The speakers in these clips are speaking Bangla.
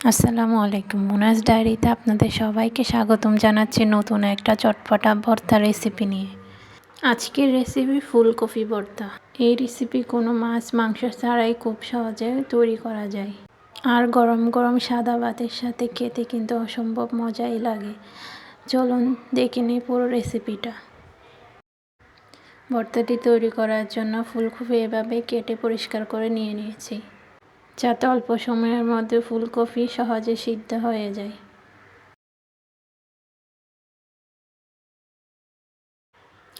আসসালামু আলাইকুম। মুনাজ ডায়েরিতে আপনাদের সবাইকে স্বাগতম জানাচ্ছি নতুন একটা চটপটা ভর্তা রেসিপি নিয়ে। আজকের রেসিপি ফুলকপি ভর্তা। এই রেসিপি কোনো মাছ, মাংস ছাড়াই খুব সহজে তৈরি করা যায়। আর গরম গরম সাদা ভাতের সাথে খেতে কিন্তু অসম্ভব মজাই লাগে। চলুন দেখে নিই পুরো রেসিপিটা ভর্তাটি তৈরি করার জন্য ফুলকপি এভাবে কেটে পরিষ্কার করে নিয়ে নিয়েছি। যাতে অল্প সময়ের মধ্যে ফুলকপি সহজে সিদ্ধ হয়ে যায়।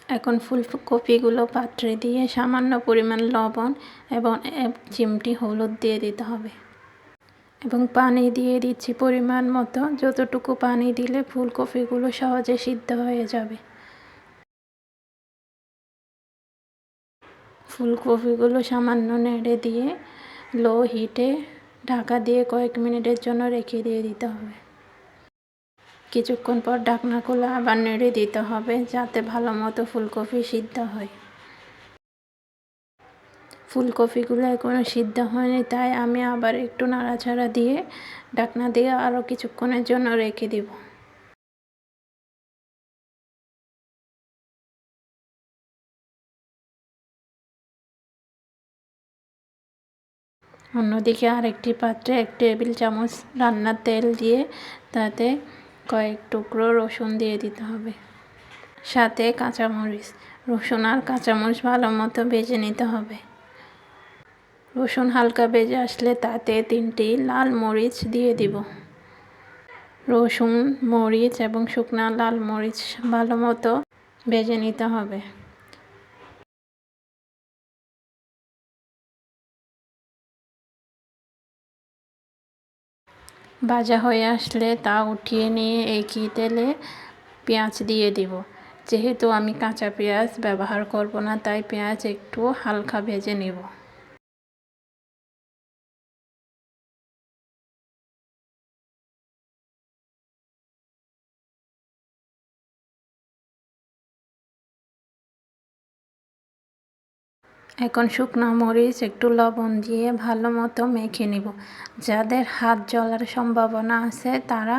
এখন ফুলকপিগুলো পাত্রে দিয়ে সামান্য পরিমাণ লবণ এবং এক চিমটি হলুদ দিয়ে দিতে হবে। এবং পানি দিয়ে দিচ্ছি পরিমাণ মতো। যতটুকু পানি দিলে ফুলকপিগুলো সহজে সিদ্ধ হয়ে যাবে। ফুলকপিগুলো সামান্য নেড়ে দিয়ে লো হিটে ঢাকা দিয়ে কয়েক মিনিটের জন্য রেখে দিয়ে দিতে হবে। কিছুক্ষণ পর ঢাকনা খুলে আবার নেড়ে দিতে হবে যাতে ভালো মতো ফুলকপি সিদ্ধ হয়। ফুলকপিগুলো এখনও সিদ্ধ হয়নি, তাই আমি আবার একটু নাড়াচাড়া দিয়ে ঢাকনা দিয়ে আরও কিছুক্ষণের জন্য রেখে দিব। অন্যদিকে আরেকটি পাত্রে এক টেবিল চামচ রান্নার তেল দিয়ে তাতে কয়েক টুকরো রসুন দিয়ে দিতে হবে। সাথে কাঁচামরিচ। রসুন আর কাঁচামরিচ ভালো মতো ভেজে নিতে হবে। রসুন হালকা ভেজে আসলে তাতে তিনটি লাল মরিচ দিয়ে দিব। রসুন, মরিচ এবং শুকনা লাল মরিচ ভালো মতো ভেজে নিতে হবে। ভাজা হয়ে আসলে তা উঠিয়ে নিয়ে একই তেলে পেঁয়াজ দিয়ে দিব। যেহেতু আমি কাঁচা পেঁয়াজ ব্যবহার করব না, তাই পেঁয়াজ একটু হালকা ভেজে নেব। এখন শুকনো মরিচ, একটু লবণ দিয়ে ভালো মতো মেখে নিব। যাদের হাত জ্বলার সম্ভাবনা আছে, তারা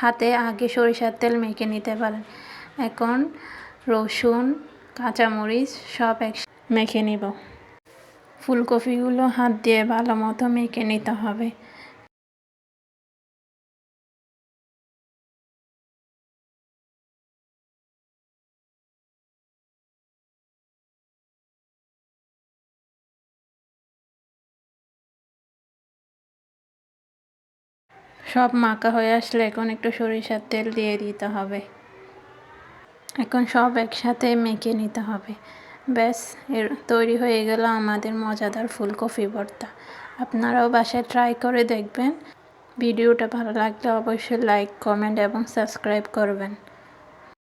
হাতে আগে সরিষার তেল মেখে নিতে পারেন। এখন রসুন, কাঁচামরিচ সব এক মেখে নিব। ফুলকপিগুলো হাত দিয়ে ভালো মতো মেখে নিতে হবে। সব মাখা হয়ে আসলে এখন একটু সরিষার তেল দিয়ে দিতে হবে। এখন সব একসাথে মেখে নিতে হবে। ব্যাস, এর তৈরি হয়ে গেল আমাদের মজাদার ফুলকপি ভর্তা। আপনারাও বাসায় ট্রাই করে দেখবেন। ভিডিওটা ভালো লাগলে অবশ্যই লাইক কমেন্ট এবং সাবস্ক্রাইব করবেন।